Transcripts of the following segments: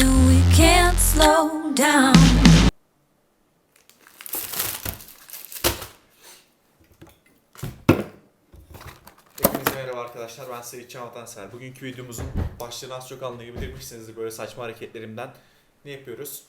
and we can't slow down. Hepinize merhaba arkadaşlar. Ben Seyit Çağatansel. Bugünkü videomuzun başlığını az çok anlayabilirmişsinizdir böyle saçma hareketlerimden. Ne yapıyoruz?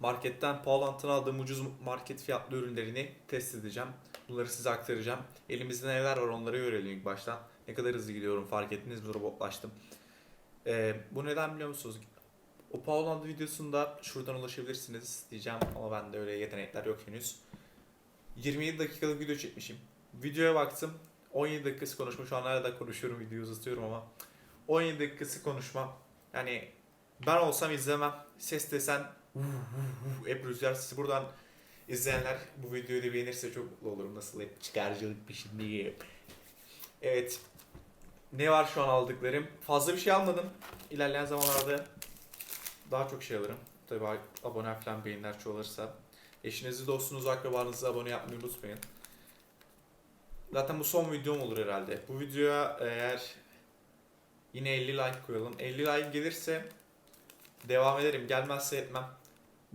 Marketten Paulant'tan aldığım ucuz market fiyatlı ürünlerini test edeceğim. Bunları size aktaracağım. Elimizde neler var onları görelim ilk baştan. Ne kadar hızlı gidiyorum fark ettiniz mi robotlaştım. Ee, bu neden biliyor musunuz? O Paulant videosunda şuradan ulaşabilirsiniz diyeceğim ama bende öyle yetenekler yok henüz. 27 dakikalık video çekmişim. Videoya baktım. 17 dakikası konuşma. Şu an hala konuşuyorum. Videoyu uzatıyorum ama. 17 dakikası konuşma. Yani ben olsam izlemem. Ses desen hep rüzgar sesi. Buradan izleyenler bu videoyu da beğenirse çok mutlu olurum. Nasıl hep çıkarcılık peşindeyim. Evet. Ne var şu an aldıklarım? Fazla bir şey almadım. İlerleyen zamanlarda daha çok şey alırım. Tabii abone falan beğeniler çoğalırsa. Eşinizi, dostunuzu, akrabanızı abone yapmayı unutmayın. Zaten bu son videom olur herhalde. Bu videoya eğer yine 50 like koyalım. 50 like gelirse devam ederim. Gelmezse etmem.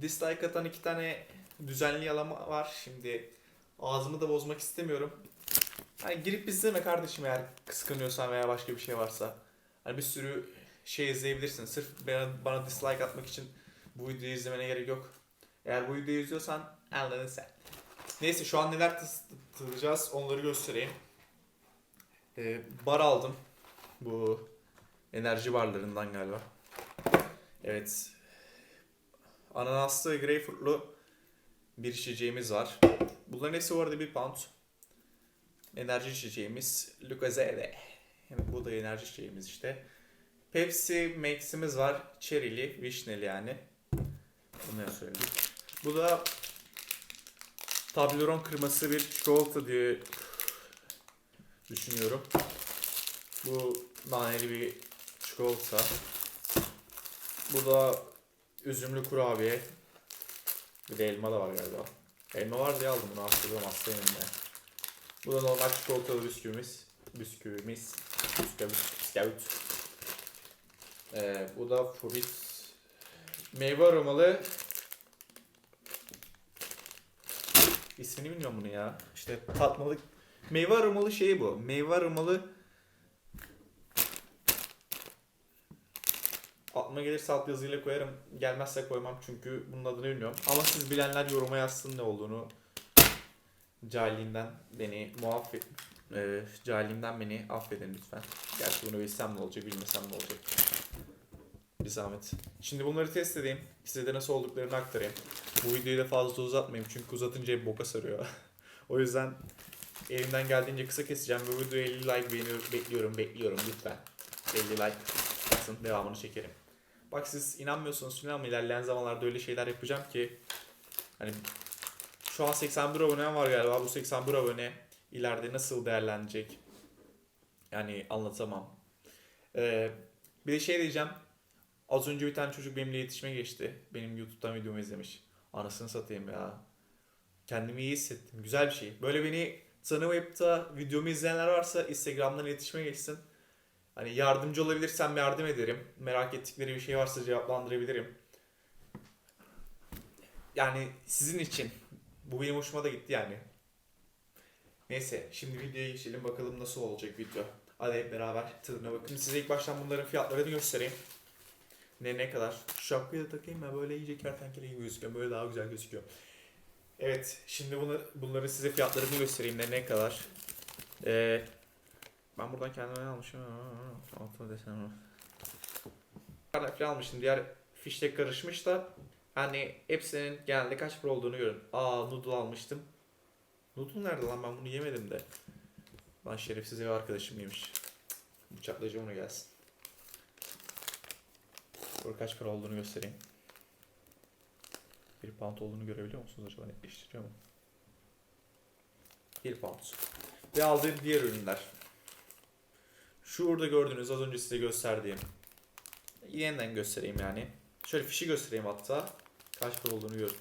Dislike atan iki tane düzenli yalama var. Şimdi ağzımı da bozmak istemiyorum. Hani girip izleme kardeşim eğer kıskanıyorsan veya başka bir şey varsa. Hani bir sürü şey izleyebilirsin. Sırf bana, bana dislike atmak için bu videoyu izlemene gerek yok. Eğer bu videoyu izliyorsan anladın sen. Neyse şu an neler tadacağız onları göstereyim. Ee, bar aldım. Bu enerji barlarından galiba. Evet. Ananaslı greyfurtlu bir içeceğimiz var. Bunların hepsi bu arada bir pound. Enerji içeceğimiz Lucozade. Yani bu da enerji içeceğimiz işte. Pepsi Max'imiz var. Cherry'li, vişneli yani. Bunları söyledik. Bu da Toblerone kırması bir çikolata diye düşünüyorum. Bu naneli bir çikolata. Bu da üzümlü kurabiye. Bir de elma da var galiba. Elma var diye aldım bunu hatırlıyorum hastayım ben. Bu da normal çikolatalı bisküvimiz. Bisküvimiz. Bisküvit. Bisküvit. Ee, bu da fruit. Meyve aromalı İsmini bilmiyorum bunu ya. İşte tatmalık. Meyve aromalı şey bu. Meyve aromalı Aklıma gelirse alt yazıyla koyarım. Gelmezse koymam çünkü bunun adını bilmiyorum. Ama siz bilenler yoruma yazsın ne olduğunu. Cahilliğimden beni muaffet... E, cahilliğimden beni affedin lütfen. Gerçi bunu bilsem ne olacak, bilmesem ne olacak. Bir zahmet. Şimdi bunları test edeyim. Size de nasıl olduklarını aktarayım. Bu videoyu da fazla uzatmayayım çünkü uzatınca hep boka sarıyor. o yüzden elimden geldiğince kısa keseceğim. Bu videoya 50 like beğeniyorum, bekliyorum, bekliyorum lütfen. 50 like atın, devamını çekerim. Bak siz inanmıyorsunuz falan ama ilerleyen zamanlarda öyle şeyler yapacağım ki hani şu an 81 abonem var galiba. Bu 81 abone ileride nasıl değerlenecek? Yani anlatamam. Ee, bir de şey diyeceğim. Az önce bir tane çocuk benimle iletişime geçti. Benim YouTube'dan videomu izlemiş. Anasını satayım ya. Kendimi iyi hissettim. Güzel bir şey. Böyle beni tanımayıp da videomu izleyenler varsa Instagram'dan iletişime geçsin. Hani yardımcı olabilirsem yardım ederim. Merak ettikleri bir şey varsa cevaplandırabilirim. Yani sizin için. Bu benim hoşuma da gitti yani. Neyse şimdi videoya geçelim bakalım nasıl olacak video. Hadi hep beraber tadına bakın. Size ilk baştan bunların fiyatlarını göstereyim. Ne ne kadar? Şu şapkayı da takayım ben böyle iyice kertenkele gibi gözüküyor. Böyle daha güzel gözüküyor. Evet şimdi bunu, bunları size fiyatlarını göstereyim ne ne kadar. Ee, ben buradan kendime almışım? Altına desen var. Falan filan almışım. Diğer fişte karışmış da hani hepsinin genelde kaç para olduğunu görün. Aa noodle almıştım. Noodle nerede lan ben bunu yemedim de. Lan şerefsiz ev arkadaşım yemiş. Bıçaklayıcı onu gelsin. Burada kaç para olduğunu göstereyim. Bir pound olduğunu görebiliyor musunuz acaba netleştiriyor mu? Bir pound. Ve aldığım diğer ürünler. Şu burada gördüğünüz az önce size gösterdiğim. Yeniden göstereyim yani. Şöyle fişi göstereyim hatta. Kaç para olduğunu görün.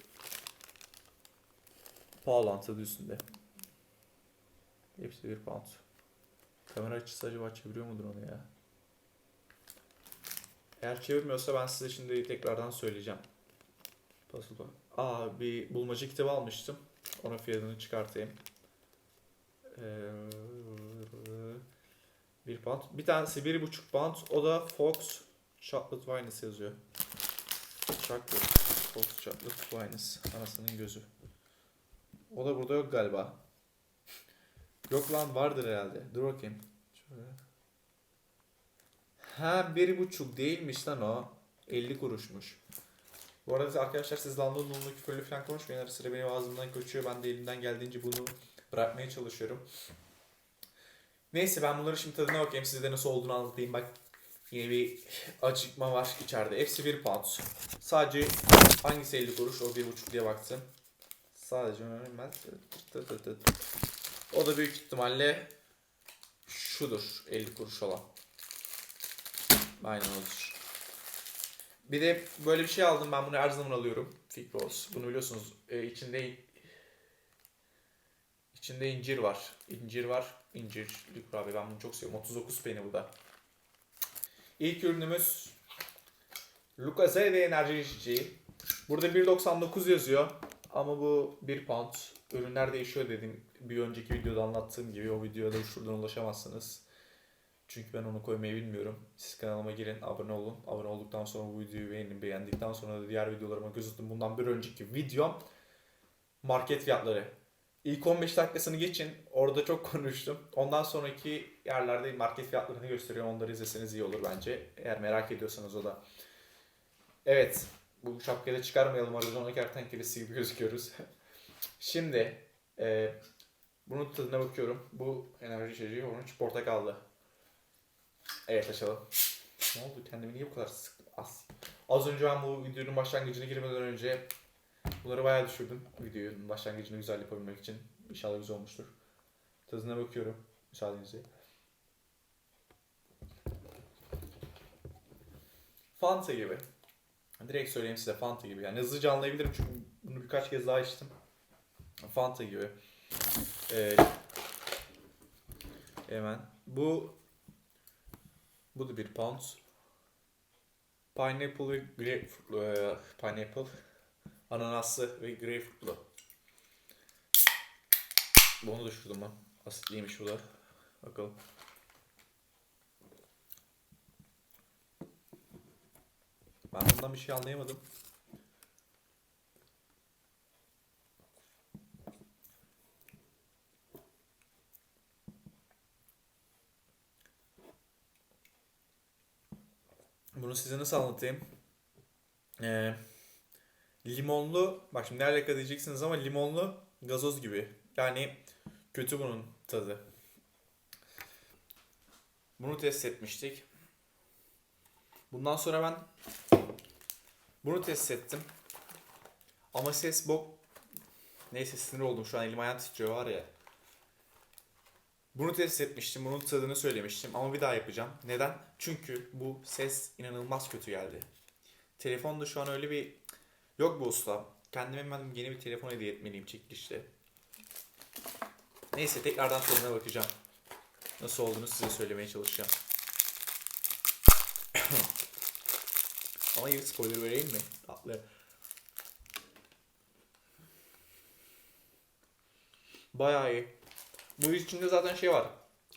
Pahalı adı üstünde. Hepsi bir pound. Kamera açısı acaba çeviriyor mudur onu ya? Eğer çevirmiyorsa ben size şimdi tekrardan söyleyeceğim. Puzzle. Aa bir bulmaca kitabı almıştım. Onun fiyatını çıkartayım. Ee, bir pound. Bir tanesi bir buçuk pound. O da Fox Chocolate Wines yazıyor. Chocolate. Fox Chocolate Wines. Anasının gözü. O da burada yok galiba. Yok lan vardır herhalde. Dur bakayım. Şöyle. Ha bir buçuk değilmiş lan o. 50 kuruşmuş. Bu arada arkadaşlar siz London London küfürlü falan konuşmayın. Ara sıra benim ağzımdan kaçıyor. Ben de elimden geldiğince bunu bırakmaya çalışıyorum. Neyse ben bunları şimdi tadına bakayım. Size de nasıl olduğunu anlatayım. Bak yine bir acıkma var içeride. Hepsi 1 pound. Sadece hangisi 50 kuruş o 1,5 diye baktım. Sadece ben tı tı. O da büyük ihtimalle şudur 50 kuruş olan. Aynen odur. Bir de böyle bir şey aldım ben bunu her zaman alıyorum. Fig. Bunu biliyorsunuz e, içinde içinde incir var. İncir var. İncirli kurabiye ben bunu çok seviyorum. 39 peni bu da. İlk ürünümüz Lucasade enerji içeceği. Burada 1.99 yazıyor. Ama bu 1 pound. Ürünler değişiyor dedim. Bir önceki videoda anlattığım gibi o videoda şuradan ulaşamazsınız. Çünkü ben onu koymayı bilmiyorum. Siz kanalıma girin, abone olun. Abone olduktan sonra bu videoyu beğenin. Beğendikten sonra da diğer videolarıma göz atın. Bundan bir önceki videom market fiyatları. İlk 15 dakikasını geçin. Orada çok konuştum. Ondan sonraki yerlerde market fiyatlarını gösteriyor. Onları izleseniz iyi olur bence. Eğer merak ediyorsanız o da. Evet. Bu şapkayı da çıkarmayalım. Arizona kertenkelesi gibi gözüküyoruz. Şimdi e, bunun tadına bakıyorum. Bu enerji içeceği orange portakallı. Evet açalım. Ne oldu? Kendimi niye bu kadar sıktım? Az. Az önce ben bu videonun başlangıcına girmeden önce bunları bayağı düşürdüm. Videonun başlangıcını güzel yapabilmek için. İnşallah güzel olmuştur. Tadına bakıyorum. Müsaadenizle. Fanta gibi. Direkt söyleyeyim size Fanta gibi. Yani hızlıca anlayabilirim çünkü bunu birkaç kez daha içtim. Fanta gibi. Ee, hemen. Bu bu da bir pound. Pineapple ve grapefruit, e, pineapple, ananaslı ve grapefruitlu. Bunu düşürdüm ben. Asitliymiş bu da. Bakalım. Ben bundan bir şey anlayamadım. Bunu size nasıl anlatayım? Ee, limonlu, bak şimdi ne alaka diyeceksiniz ama limonlu gazoz gibi. Yani kötü bunun tadı. Bunu test etmiştik. Bundan sonra ben bunu test ettim. Ama ses bok... Neyse sinir oldum şu an elim ayağım titriyor var ya. Bunu test etmiştim. Bunun tadını söylemiştim. Ama bir daha yapacağım. Neden? Çünkü bu ses inanılmaz kötü geldi. Telefonda şu an öyle bir... Yok bu usta. Kendime ben yeni bir telefon hediye etmeliyim çekilişte. Neyse tekrardan tadına bakacağım. Nasıl olduğunu size söylemeye çalışacağım. Ama iyi spoiler vereyim mi? Tatlı. Bayağı iyi. Bu içinde zaten şey var.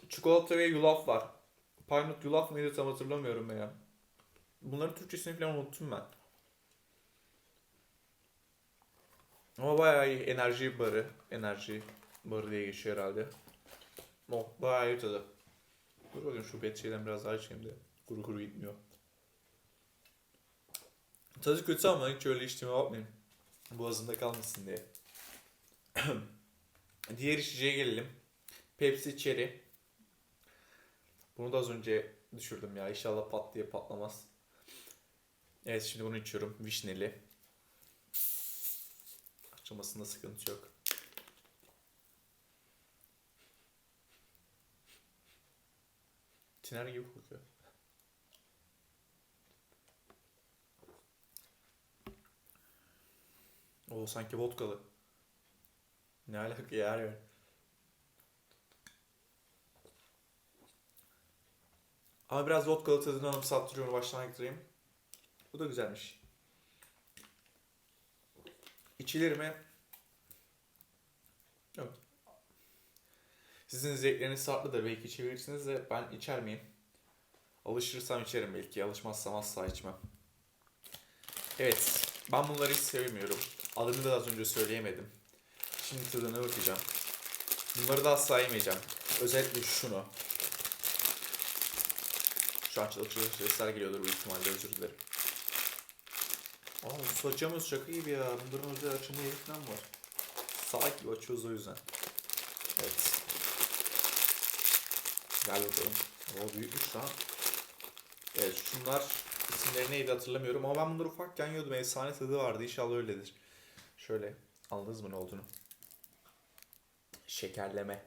Çikolata ve yulaf var. Pine yulaf mıydı tam hatırlamıyorum ya. Bunların Türkçesini falan unuttum ben. Ama bayağı iyi. Enerji barı. Enerji barı diye geçiyor herhalde. Oh bayağı iyi tadı. Dur bakayım şu bet şeyden biraz daha içeyim de. Kuru kuru gitmiyor. Tadı kötü ama hiç öyle içtiğime bakmayın. Boğazımda kalmasın diye. Diğer içeceğe gelelim. Pepsi Cherry. Bunu da az önce düşürdüm ya. İnşallah pat diye patlamaz. Evet şimdi bunu içiyorum. Vişneli. Açılmasında sıkıntı yok. Tiner gibi kokuyor. O sanki vodkalı. Ne alaka ya yani. Ama biraz vodkalı tadını anımsattırıyor baştan getireyim. Bu da güzelmiş. İçilir mi? Yok. Sizin zevkleriniz farklıdır. Belki içebilirsiniz de ben içer miyim? Alışırsam içerim belki. Alışmazsam asla içmem. Evet. Ben bunları hiç sevmiyorum. Adını da az önce söyleyemedim. Şimdi tadına bakacağım. Bunları da asla yemeyeceğim. Özellikle şunu. Şu an çalık sesler geliyordur büyük ihtimalle özür dilerim. Aa su açamıyoruz şaka gibi ya. Bunların özel açımı yeri falan var. Salak gibi açıyoruz o yüzden. Evet. Gel bakalım. O büyükmüş lan. Evet şunlar isimleri neydi hatırlamıyorum ama ben bunları ufakken yiyordum. Efsane tadı vardı. İnşallah öyledir. Şöyle anladınız mı ne olduğunu? Şekerleme.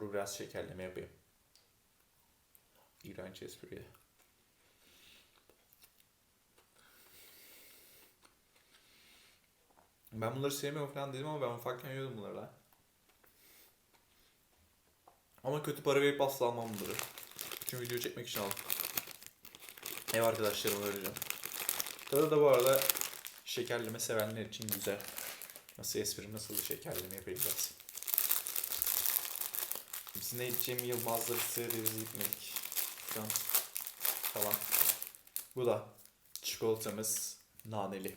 Dur biraz şekerleme yapayım. İğrenç espri. Ben bunları sevmiyorum falan dedim ama ben ufakken yiyordum bunları lan. Ama kötü para verip asla almam bunları. Çünkü video çekmek için aldım. Ev arkadaşlarıma vereceğim. Tadı da bu arada şekerleme sevenler için güzel. Nasıl espri nasıl şekerleme yapacağız. Biz ne içeceğim Yılmaz'la bir sığırırız gitmedik. Şu an falan. Bu da çikolatamız naneli.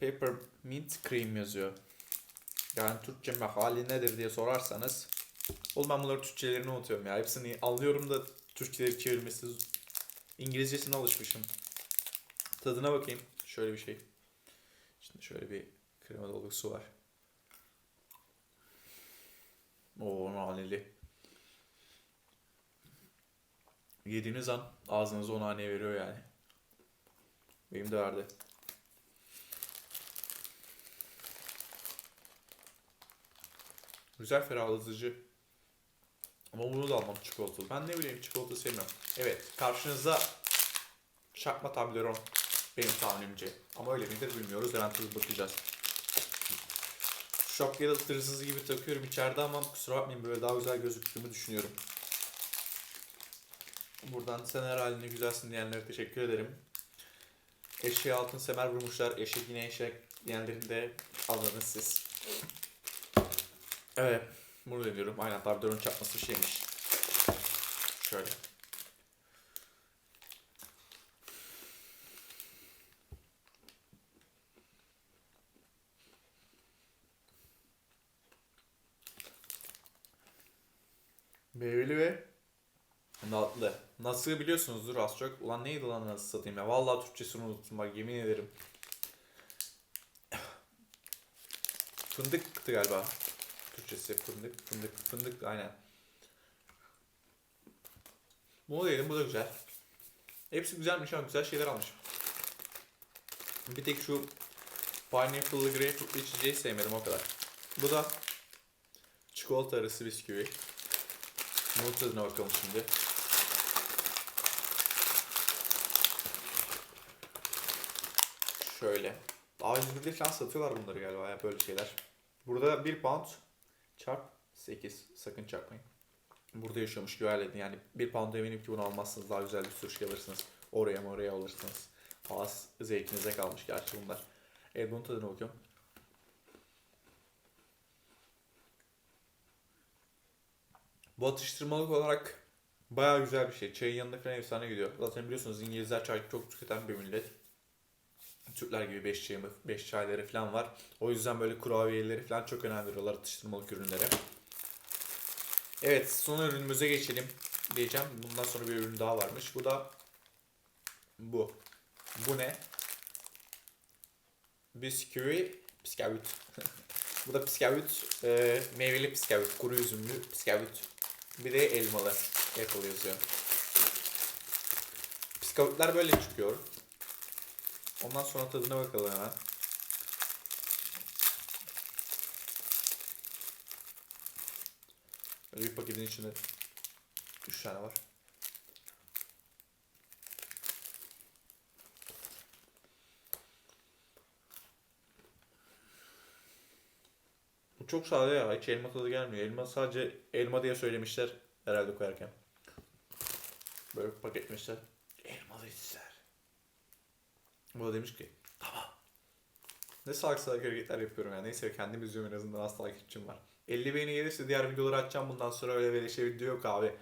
Peppermint cream yazıyor. Yani Türkçe hali nedir diye sorarsanız Oğlum ben bunları Türkçelerini unutuyorum ya. Hepsini anlıyorum da Türkçeleri çevirmesi İngilizcesine alışmışım. Tadına bakayım. Şöyle bir şey. Şimdi şöyle bir krema dolu su var. Oo naneli. Yediğiniz an ağzınıza o naneyi veriyor yani. Benim de verdi. Güzel ferahlatıcı. Ama bunu da almam çikolatalı. Ben ne bileyim çikolata sevmiyorum. Evet karşınızda çakma tableron benim tahminimce. Ama öyle midir bilmiyoruz. Hemen tadına bakacağız. Şok ya da hırsız gibi takıyorum içeride ama kusura bakmayın böyle daha güzel gözüktüğümü düşünüyorum. Buradan sen her haline güzelsin diyenlere teşekkür ederim. Eşeğe altın semer vurmuşlar. Eşek yine eşek diyenlerin alınız siz. Evet. Bunu da diyorum. Aynen Tableron çarpması bir şeymiş. Şöyle. Meyveli ve natlı. Nasıl biliyorsunuzdur az çok. Ulan neydi lan nasıl satayım ya. Vallahi Türkçesini unuttum bak yemin ederim. Fındıktı galiba. Türkçesi fındık, fındık, fındık aynen. Bunu da yedim, bu da güzel. Hepsi güzelmiş ama güzel şeyler almış. Bir tek şu pineapple'lı greyfurtlu içeceği sevmedim o kadar. Bu da çikolata arası bisküvi. Bunun tadına bakalım şimdi. Şöyle. A101'de falan satıyorlar bunları galiba ya böyle şeyler. Burada 1 pound çarp 8. Sakın çarpmayın. Burada yaşamış güvenledin. Yani 1 pound eminim ki bunu almazsınız. Daha güzel bir sürü şey alırsınız. Oraya mı oraya alırsınız. Ağız zevkinize kalmış gerçi bunlar. Evet bunun tadına bakıyorum. Bu atıştırmalık olarak bayağı güzel bir şey. Çayın yanında falan efsane gidiyor. Zaten biliyorsunuz İngilizler çay çok tüketen bir millet. Türkler gibi 5 çayımı, 5 çayları falan var. O yüzden böyle kurabiyeleri falan çok önem veriyorlar atıştırmalık ürünlere. Evet son ürünümüze geçelim diyeceğim. Bundan sonra bir ürün daha varmış. Bu da bu. Bu ne? Bisküvi, bisküvit. bu da bisküvit, e, meyveli bisküvit, kuru üzümlü bisküvit. Bir de elmalı Apple yazıyor. Bisküvitler böyle çıkıyor. Ondan sonra tadına bakalım hemen. Böyle bir paketin içinde 3 tane var. Bu çok sade ya. Hiç elma tadı gelmiyor. Elma sadece elma diye söylemişler. Herhalde koyarken. Böyle paketmişler. Elmalı içler. Bu da demiş ki tamam. Ne salak salak hareketler yapıyorum yani. Neyse kendim izliyorum en azından az takipçim var. 50 beğeni gelirse diğer videoları açacağım bundan sonra öyle böyle şey video yok abi.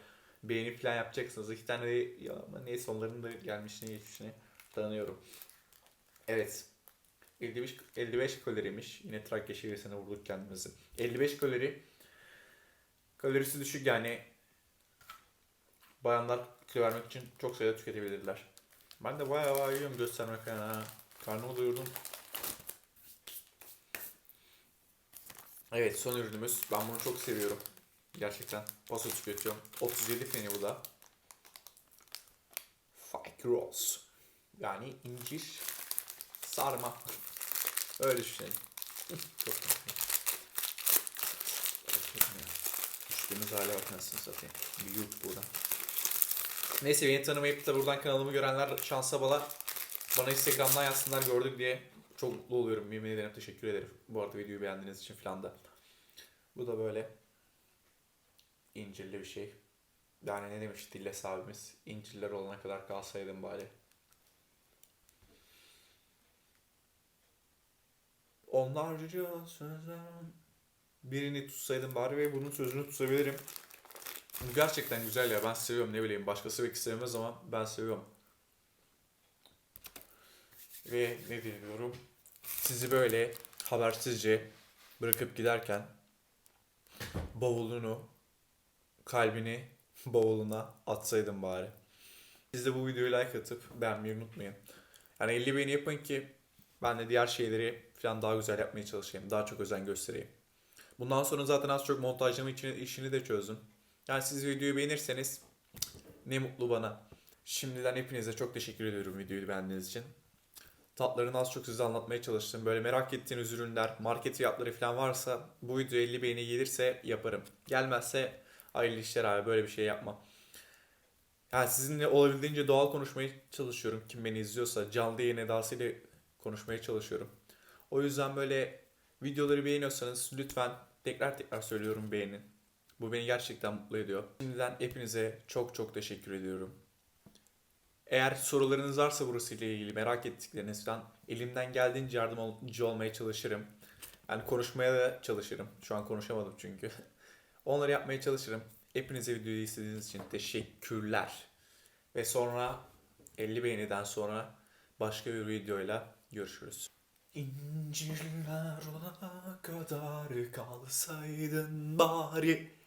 Beğeni falan yapacaksınız. İki tane de ya ama neyse onların da gelmişini geçmişini tanıyorum. Evet. 55, 55 kaloriymiş. Yine Trakya şehrisine vurduk kendimizi. 55 kalori. Kalorisi düşük yani. Bayanlar kilo vermek için çok sayıda tüketebilirler. Ben de bayağı bayağı yiyorum göstermek ha. Karnımı doyurdum. Evet son ürünümüz. Ben bunu çok seviyorum. Gerçekten. Paso tüketiyorum. 37 feni bu da. Fake rolls. Yani incir sarma. Öyle düşünelim. çok. Düştüğümüz hale bak nasıl satayım. Bir yurt buradan. Neyse beni tanımayıp da buradan kanalımı görenler şansa bala bana Instagram'dan yazsınlar gördük diye çok mutlu oluyorum. Yemin ederim teşekkür ederim. Bu arada videoyu beğendiğiniz için falan da. Bu da böyle incirli bir şey. Yani ne demiş Dilles abimiz? İncirler olana kadar kalsaydım bari. Onlarca sözler birini tutsaydım bari ve bunun sözünü tutabilirim. Gerçekten güzel ya ben seviyorum ne bileyim başkası belki sevmez ama ben seviyorum. Ve ne diyorum sizi böyle habersizce bırakıp giderken bavulunu kalbini bavuluna atsaydım bari. Siz de bu videoyu like atıp beğenmeyi unutmayın. Yani 50 beğeni yapın ki ben de diğer şeyleri falan daha güzel yapmaya çalışayım. Daha çok özen göstereyim. Bundan sonra zaten az çok montajlama işini de çözdüm. Yani siz videoyu beğenirseniz ne mutlu bana. Şimdiden hepinize çok teşekkür ediyorum videoyu beğendiğiniz için. Tatlarını az çok size anlatmaya çalıştım. Böyle merak ettiğiniz ürünler, market fiyatları falan varsa bu video 50 beğeni gelirse yaparım. Gelmezse hayırlı işler abi böyle bir şey yapma. Yani sizinle olabildiğince doğal konuşmaya çalışıyorum. Kim beni izliyorsa canlı yayın edasıyla konuşmaya çalışıyorum. O yüzden böyle videoları beğeniyorsanız lütfen tekrar tekrar söylüyorum beğenin. Bu beni gerçekten mutlu ediyor. Şimdiden hepinize çok çok teşekkür ediyorum. Eğer sorularınız varsa burası ile ilgili merak ettikleriniz falan elimden geldiğince yardımcı olmaya çalışırım. Yani konuşmaya da çalışırım. Şu an konuşamadım çünkü. Onları yapmaya çalışırım. Hepinize videoyu izlediğiniz için teşekkürler. Ve sonra 50 beğeniden sonra başka bir videoyla görüşürüz. İncirler olana kadar kalsaydın bari